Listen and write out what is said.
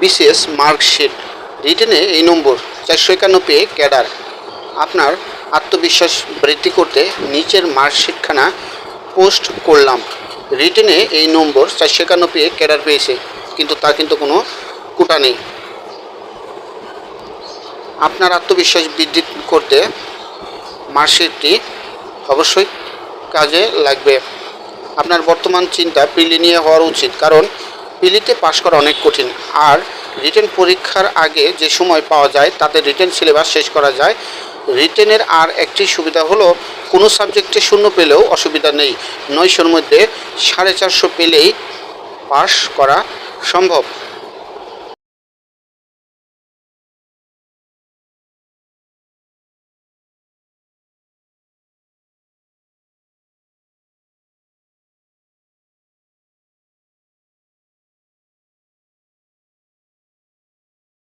BCS marksheet. রিটেনে এই নম্বর, চারশো একান্ন পেয়ে ক্যাডার। আপনার আত্মবিশ্বাস বৃদ্ধি করতে নিচের মার্কশিটখানা পোস্ট করলাম। রিটেনে এই নম্বর, চারশো একান্ন পেয়ে ক্যাডার পেয়েছে, কিন্তু তার কিন্তু কোনো কোটা নেই। আপনার আত্মবিশ্বাস বৃদ্ধি করতে মার্কশিটটি অবশ্যই কাজে লাগবে। আপনার বর্তমান চিন্তা পিলি নিয়ে হওয়ার উচিত, কারণ পিলিতে পাশ করা অনেক কঠিন। আর রিটেন পরীক্ষার আগে যে সময় পাওয়া যায় তাতে রিটেন সিলেবাস শেষ করা যায়। রিটেনের আর একটি সুবিধা হলো, কোনো সাবজেক্টে শূন্য পেলেও অসুবিধা নেই। নয়শোর মধ্যে সাড়ে চারশো পেলেই পাশ করা সম্ভব।